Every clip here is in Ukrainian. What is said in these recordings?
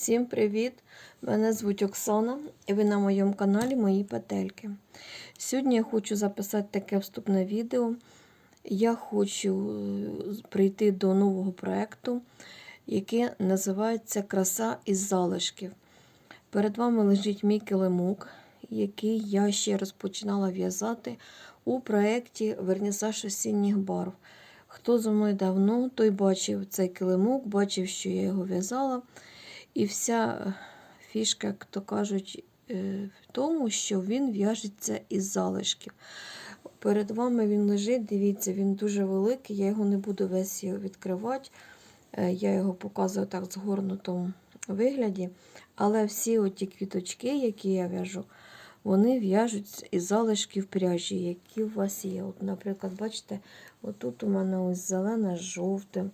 Всім привіт! Мене звуть Оксана і ви на моєму каналі Мої Петельки. Сьогодні я хочу записати таке вступне відео. Я хочу е, прийти до нового проєкту, який називається Краса із залишків. Перед вами лежить мій килимок, який я ще розпочинала в'язати у проєкті Вернісаж осінніх барв. Хто зі мною давно, той бачив цей килимок, бачив, що я його в'язала. І вся е, фішка, як то кажуть, е, в тому, що він в'яжеться із залишків. Перед вами він лежить, дивіться, він дуже великий, я його не буду весь відкривати. Е, Я його показую так в згорнутому вигляді. Але всі оті квіточки, які я в'яжу, вони в'яжуть із залишків пряжі, які у вас є. От, Наприклад, бачите, отут у мене ось зелене з жовтим,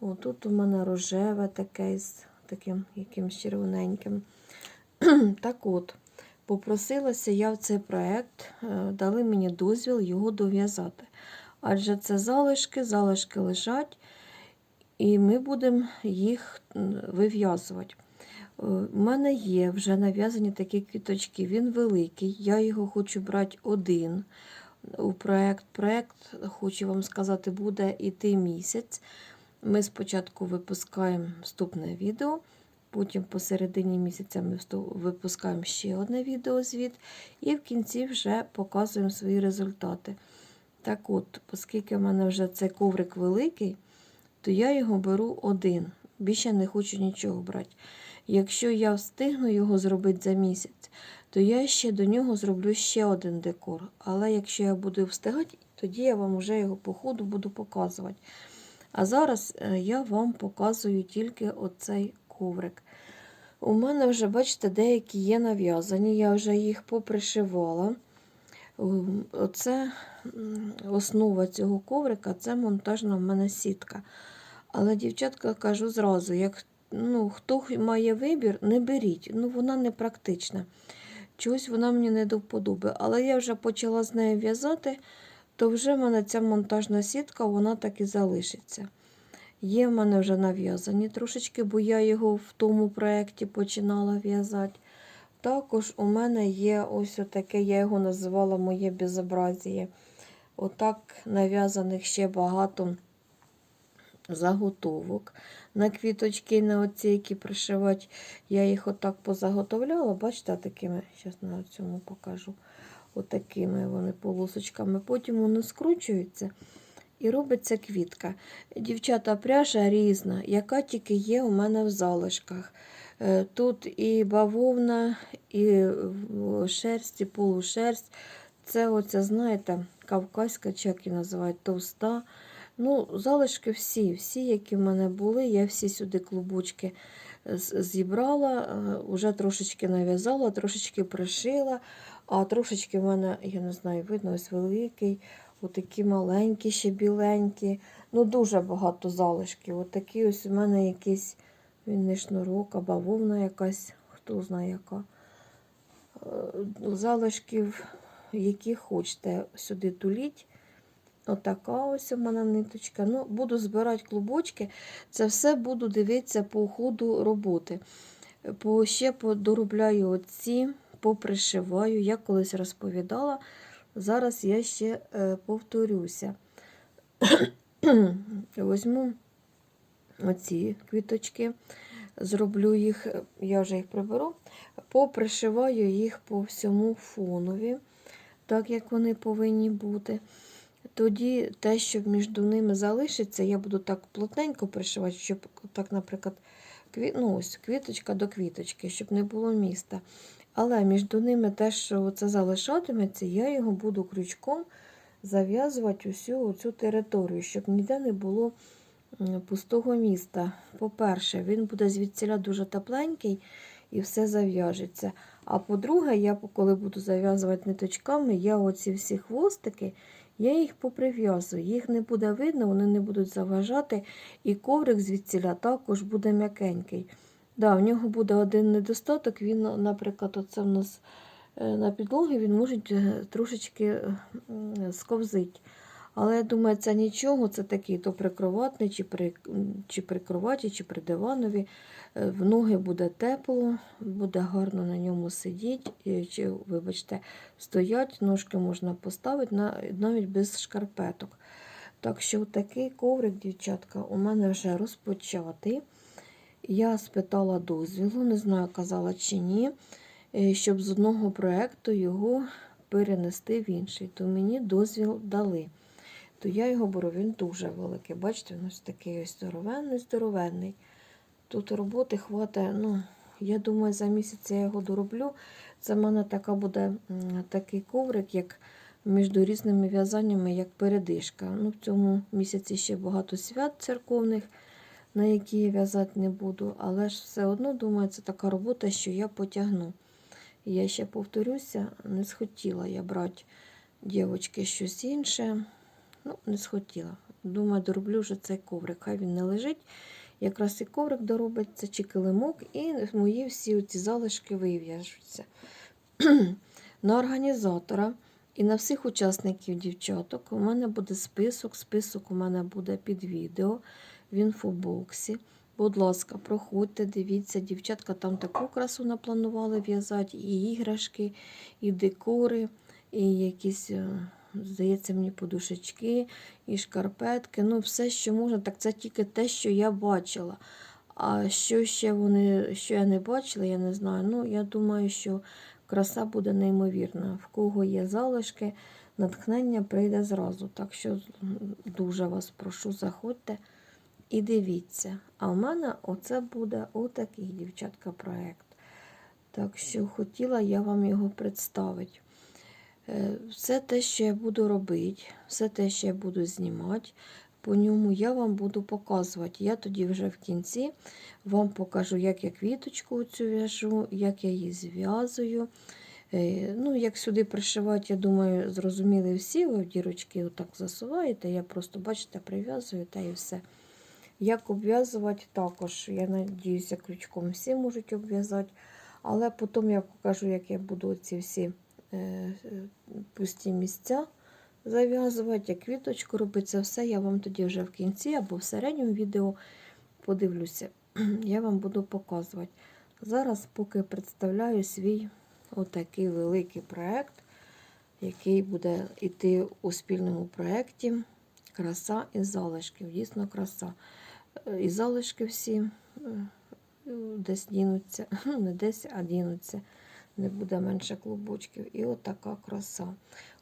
отут у мене рожеве таке з таким якимось червоненьким. так от, попросилася я в цей проєкт, е, дали мені дозвіл його дов'язати. Адже це залишки, залишки лежать, і ми будемо їх вив'язувати. У мене є вже нав'язані такі квіточки. Він великий. Я його хочу брати один у проєкт. Проєкт, хочу вам сказати, буде йти місяць. Ми спочатку випускаємо вступне відео, потім посередині місяця ми випускаємо ще одне відеозвіт, і в кінці вже показуємо свої результати. Так от, оскільки в мене вже цей коврик великий, то я його беру один. Більше не хочу нічого брати. Якщо я встигну його зробити за місяць, то я ще до нього зроблю ще один декор. Але якщо я буду встигати, тоді я вам вже його по ходу буду показувати. А зараз е, я вам показую тільки оцей коврик. У мене вже, бачите, деякі є нав'язані, я вже їх попришивала. Ем, Оце основа цього коврика це монтажна в мене сітка. Але, дівчатка, кажу зразу, як ну, хто має вибір, не беріть. Ну, вона не практична. Чогось вона мені не до вподоби. Але я вже почала з нею в'язати, то вже в мене ця монтажна сітка, вона так і залишиться. Є в мене вже нав'язані трошечки, бо я його в тому проєкті починала в'язати. Також у мене є ось таке, я його називала моє безобразіє. Отак нав'язаних ще багато заготовок. На квіточки, на оці, які пришивати, я їх отак позаготовляла. Бачите, такими, зараз на цьому покажу. Отакими вони полосочками. Потім вони скручуються і робиться квітка. Дівчата, пряжа різна, яка тільки є у мене в залишках. Е, Тут і бавовна, і шерсть, і полушерсть. Це оця, знаєте, кавказька, чи як її називають, товста. Ну, залишки всі, всі, які в мене були, я всі сюди клубочки зібрала, е, уже трошечки нав'язала, трошечки пришила, а трошечки в мене, я не знаю, видно, ось великий, отакі маленькі, ще біленькі. Ну, дуже багато залишків. Отакі ось у мене якийсь, він не шнурок, а бавовна якась, хто знає яка. Е, Залишків, які хочете сюди туліть. Отака ось у мене ниточка. Ну, буду збирати клубочки. Це все буду дивитися по ходу роботи. По, ще доробляю оці, попришиваю. Я колись розповідала. Зараз я ще е, повторюся. Возьму оці квіточки, зроблю їх, я вже їх приберу, попришиваю їх по всьому фонові, так як вони повинні бути. Тоді те, що між ними залишиться, я буду так плотненько пришивати, щоб так, наприклад, ну, ось, квіточка до квіточки, щоб не було міста. Але між ними те, що це залишатиметься, я його буду крючком зав'язувати усю цю територію, щоб ніде не було пустого міста. По-перше, він буде звідсіля дуже тепленький і все зав'яжеться. А по-друге, я коли буду зав'язувати ниточками, я оці всі хвостики. Я їх поприв'язую, їх не буде видно, вони не будуть заважати, і коврик звідсіля також буде м'якенький. Да, в нього буде один недостаток, він, наприклад, оце в нас е, на підлогі він може е, трошечки е, сковзить. Але я думаю, це нічого, це такий то прикроватний, чи при, чи при кроваті, чи при диванові. В ноги буде тепло, буде гарно на ньому сидіти, чи, вибачте, стоять, ножки можна поставити на, навіть без шкарпеток. Так що такий коврик, дівчатка, у мене вже розпочатий. Я спитала дозвілу, не знаю, казала чи ні, е, щоб з одного проєкту його перенести в інший. То мені дозвіл дали. То я його беру, він дуже великий. Бачите, він ось такий ось здоровенний, здоровенний. Тут роботи хватає, ну, я думаю, за місяць я його дороблю. Це в мене така буде такий коврик, як між різними в'язаннями, як передишка. Ну, в цьому місяці ще багато свят церковних, на які я в'язати не буду. Але ж все одно, думаю, це така робота, що я потягну. Я ще повторюся, не схотіла я брати дівчатки щось інше. Ну, не схотіла. Думаю, дороблю вже цей коврик. Хай він не лежить. Якраз і коврик доробиться, чи килимок, і мої всі ці залишки вив'яжуться. на організатора і на всіх учасників дівчаток у мене буде список. Список у мене буде під відео в інфобоксі. Будь ласка, проходьте, дивіться, дівчатка там таку красу напланували в'язати, і іграшки, і декори, і якісь, е, здається, мені подушечки, і шкарпетки. Ну, все, що можна, так це тільки те, що я бачила. А що ще вони, що я не бачила, я не знаю. Ну, я думаю, що краса буде неймовірна. В кого є залишки, натхнення прийде зразу. Так що дуже вас прошу, заходьте і дивіться. А в мене оце буде отакий, дівчатка, проєкт. Так що хотіла я вам його представити. Е, Все те, що я буду робити, все те, що я буду знімати, по ньому я вам буду показувати. Я тоді вже в кінці вам покажу, як я квіточку цю в'яжу, як я її зв'язую. Е, Ну, як сюди пришивати, я думаю, зрозуміли всі, ви дірочки отак засуваєте, я просто, бачите, прив'язую та і все. Як обв'язувати також, я надіюся, крючком всі можуть обв'язати. Але потім я покажу, як я буду ці всі е, пусті місця зав'язувати, як квіточку робити. Все я вам тоді вже в кінці або в середньому відео подивлюся. Я вам буду показувати. Зараз поки представляю свій отакий великий проєкт, який буде йти у спільному проєкті. Краса і залишків. Дійсно краса. І залишки всі е, десь дінуться. Ну, не десь, а дінуться. Не буде менше клубочків. І отака краса.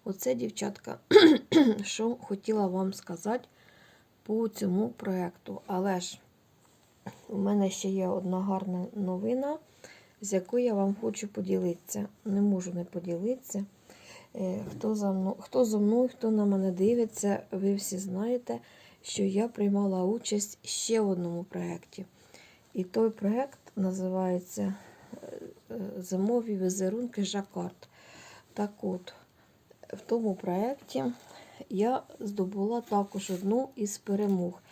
Оце, дівчатка, що хотіла вам сказати по цьому проєкту. Але ж у мене ще є одна гарна новина, з якою я вам хочу поділитися. Не можу не поділитися. Е, Хто, за мною, хто зо мною, хто на мене дивиться, ви всі знаєте, що я приймала участь ще в одному проєкті. І той проєкт називається е, е, Зимові візерунки Жакард. Так от, в тому проєкті я здобула також одну із перемог.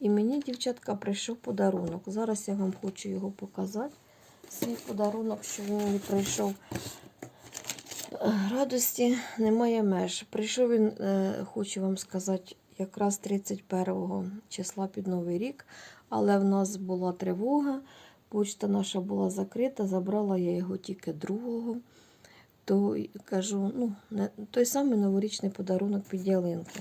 І мені, дівчатка, прийшов подарунок. Зараз я вам хочу його показати. Свій подарунок, що він мені прийшов. Радості немає меж. Прийшов він, е, хочу вам сказати, якраз 31 числа під Новий рік, але в нас була тривога, почта наша була закрита, забрала я його тільки 2 то кажу, ну, той самий новорічний подарунок під ялинку.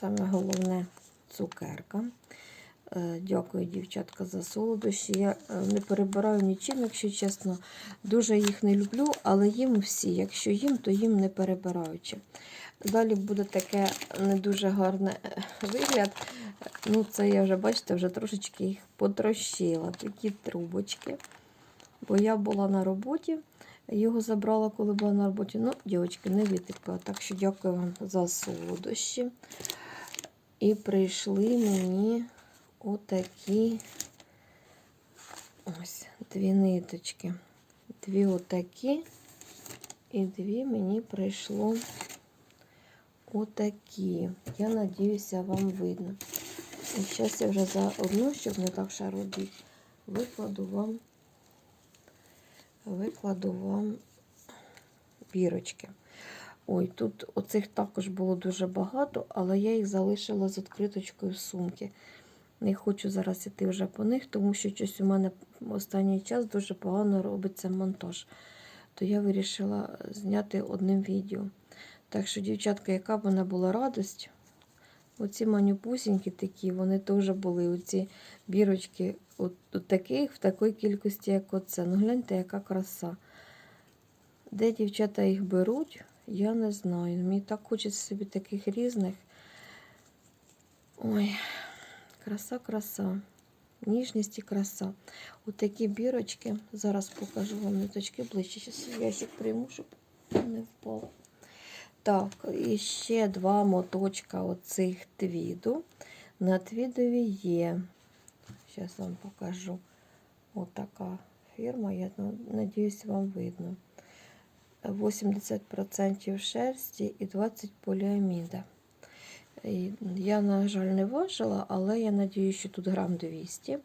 Саме головне цукерка. Е, Дякую, дівчатка, за солодощі. Я е, не перебираю нічим, якщо чесно. Дуже їх не люблю, але їм всі. Якщо їм, то їм не перебираючи. Далі буде таке не дуже гарний вигляд. Ну, це я вже, бачите, вже трошечки їх потрощила. Такі трубочки. Бо я була на роботі, його забрала, коли була на роботі. Ну, дівчатки, не витекла. Так що дякую вам за солодощі. І прийшли мені отакі ось дві ниточки. Дві отакі. І дві мені прийшло отакі. Я надіюся, вам видно. І зараз я вже за одну, щоб не так шародити, викладу вам, викладу вам бірочки. Ой, тут оцих також було дуже багато, але я їх залишила з відкриточкою в сумки. Не хочу зараз іти вже по них, тому що щось у мене останній час дуже погано робиться монтаж. То я вирішила зняти одним відео. Так що, дівчатка, яка б вона була радость. Оці манюпусінькі такі, вони теж були оці бірочки от, от таких, в такій кількості, як оце. Ну гляньте, яка краса. Де дівчата їх беруть, я не знаю. Мені так хочеться собі таких різних. Ой, краса, краса. Ніжність і краса. Отакі бірочки. Зараз покажу вам ниточки ближче. Зараз ящик прийму, щоб не впало. Так, і ще два моточка оцих твіду. На твідові є. Зараз вам покажу. Отака фірма. Я надіюсь, вам видно. 80% шерсті і 20% поліаміда. Я, на жаль, не важила, але я надію, що тут грам 200.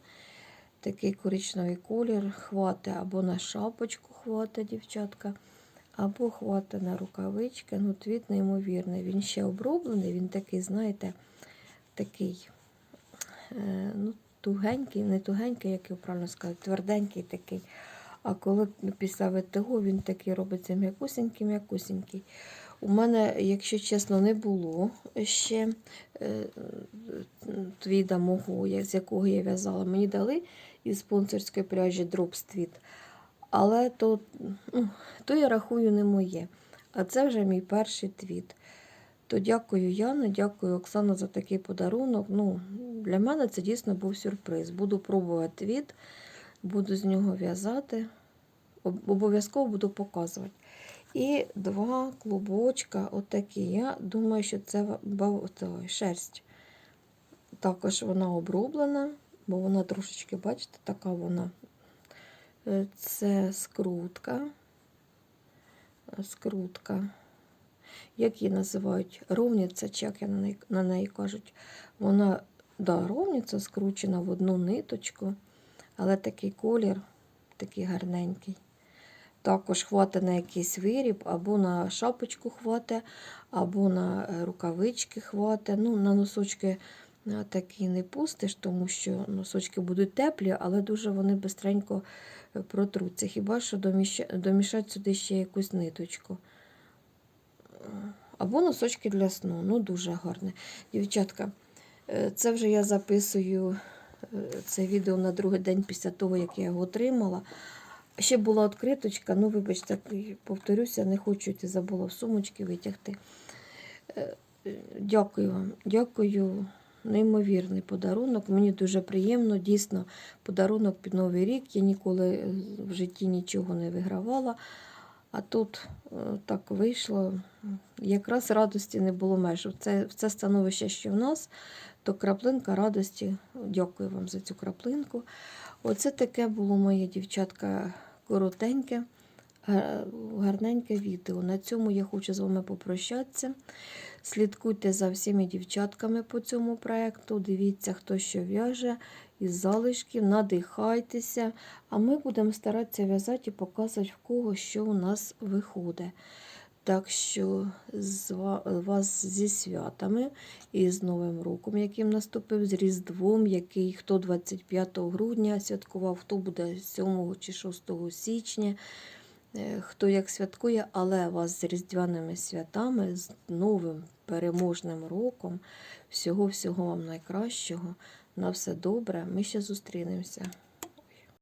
Такий коричневий колір хватить або на шапочку хватить, дівчатка, або хватить на рукавички. Ну, твіт неймовірний. Він ще оброблений, він такий, знаєте, такий е, ну, тугенький, не тугенький, як його правильно сказати, тверденький такий. А коли після ВТО він такий робиться м'якусенький, м'якусенький. У мене, якщо чесно, не було ще е, твіда мого, з якого я в'язала. Мені дали із спонсорської пряжі Drops Твіт. Але то, ну, то я рахую не моє. А це вже мій перший твіт. То дякую Яна, дякую Оксана за такий подарунок. Ну, для мене це дійсно був сюрприз. Буду пробувати твіт, буду з нього в'язати. Обов'язково буду показувати. І два клубочка отакі. Я думаю, що це шерсть. Також вона оброблена, бо вона трошечки, бачите, така вона. Е, Це скрутка. Е, Скрутка. Як її називають? Ровниця, чи як я на неї, на неї кажуть. Вона, да, ровниця скручена в одну ниточку, але такий колір, такий гарненький. Також хватить на якийсь виріб, або на шапочку хватить, або на е, рукавички хватить. Ну, на носочки такі не пустиш, тому що носочки будуть теплі, але дуже вони бистренько протруться. Хіба що домішати сюди ще якусь ниточку. Або носочки для сну. Ну, дуже гарне. Дівчатка, е, це вже я записую е, це відео на другий день після того, як я його отримала. Ще була відкриточка, ну, вибачте, повторюся, не хочу йти, забула в сумочки витягти. Е, е, Дякую вам, дякую. Неймовірний подарунок. Мені дуже приємно. Дійсно, подарунок під Новий рік. Я ніколи е, в житті нічого не вигравала. А тут е, так вийшло. Якраз радості не було меж. Це, це становище, що в нас, то краплинка радості. Дякую вам за цю краплинку. Оце таке було моє дівчатка коротеньке, гарненьке відео. На цьому я хочу з вами попрощатися. Слідкуйте за всіми дівчатками по цьому проєкту. Дивіться, хто що в'яже із залишків, надихайтеся. А ми будемо старатися в'язати і показувати, в кого що у нас виходить. Так що з вас зі святами і з Новим роком, яким наступив, з Різдвом, який хто 25 грудня святкував, хто буде 7 чи 6 січня, хто як святкує, але вас з різдвяними святами, з новим переможним роком. Всього-всього вам найкращого. На все добре. Ми ще зустрінемося.